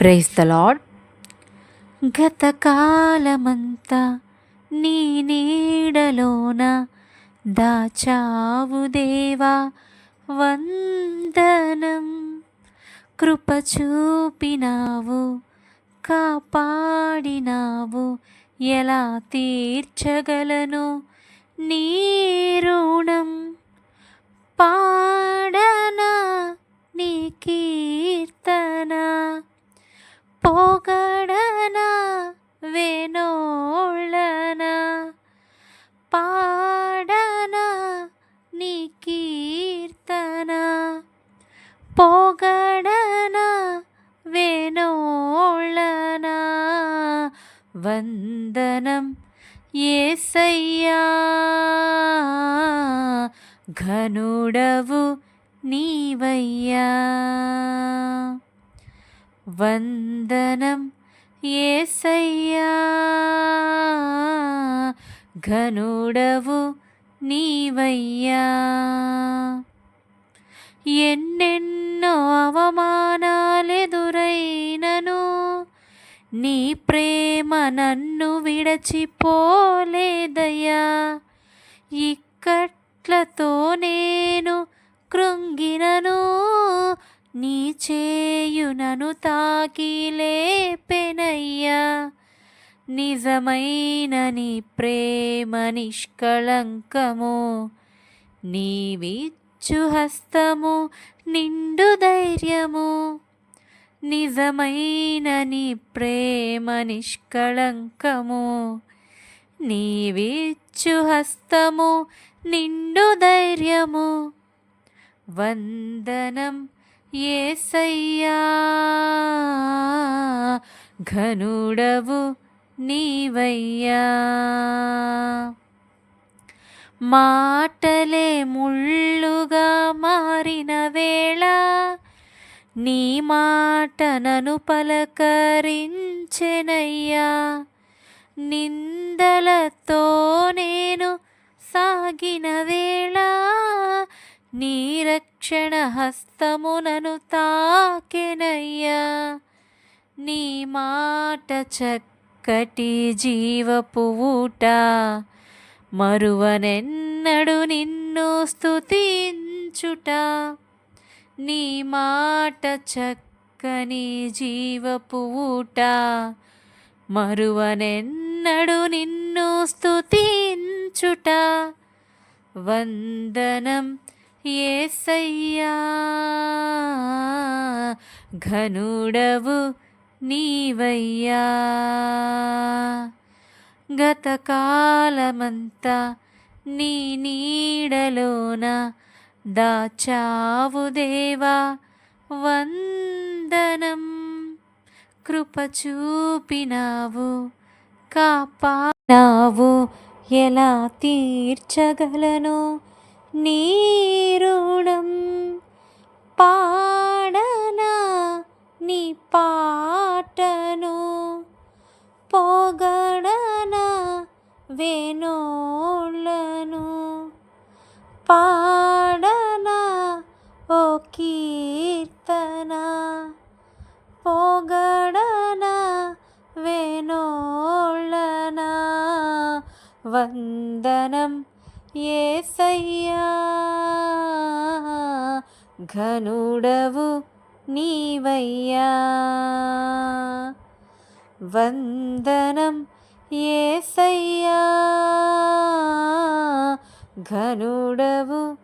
Praise the lord గతకాలమంతా నీ నీడలోన దాచావు దేవా వందనం కృప చూపినావు కాపాడినావు. ఎలా తీర్చగలను నీ పొగడనా వెనోళ్ళన పాడన నీ కీర్తన? పొగడనా వెనోళ్ళన వందనం ఏసయ్యా ఘనుడవు నీవయ్యా. వందనం ఏసయ్యా ఘనుడవు నీవయ్యా. ఎన్నెన్నో అవమానాలెదురైనను నీ ప్రేమ నన్ను విడచిపోలేదయ్యా. ఇక్కట్లతో నేను నీ చేయునను తాకి లేపెనయ్యా. నిజమైన నీ ప్రేమ నిష్కళంకము నీవిచ్చు హస్తము నిండు ధైర్యము. నిజమైన నీ ప్రేమ నిష్కళంకము నీవిచ్చు హస్తము నిండు ధైర్యము. వందనం ఏసయ్యా ఘనుడవు నీవయ్యా. మాటలే ముళ్ళుగా మారిన వేళ నీ మాట నను పలకరించెనయ్యా. నిందలతో నేను సాగిన వేళ నీ రక్షణ హస్తమునను తాకెనయ్యా. నీ మాట చక్కటి జీవపు ఊట మరువనెన్నడు నిన్ను స్తుతించుట. నీ మాట చక్కని జీవపు ఊట మరువనెన్నడు నిన్ను స్తుతించుట. వందనం ఏసయ్యా ఘనుడవు నీవయ్యా. గతకాలమంతా నీ నీడలోన దాచావు దేవా. వందనం కృప చూపినావు కాపాడావు ఎలా తీర్చగలను? నీ రుణం పాడనా నీ పాటను పొగడనా వేణోళ్ళను పాడనా ఓ కీర్తన పొగడనా వేణోళ్ళనా వందనం ఏసయ్యా ఘనుడవు నీవయ్యా. వందనం ఏసయ్యా ఘనుడవు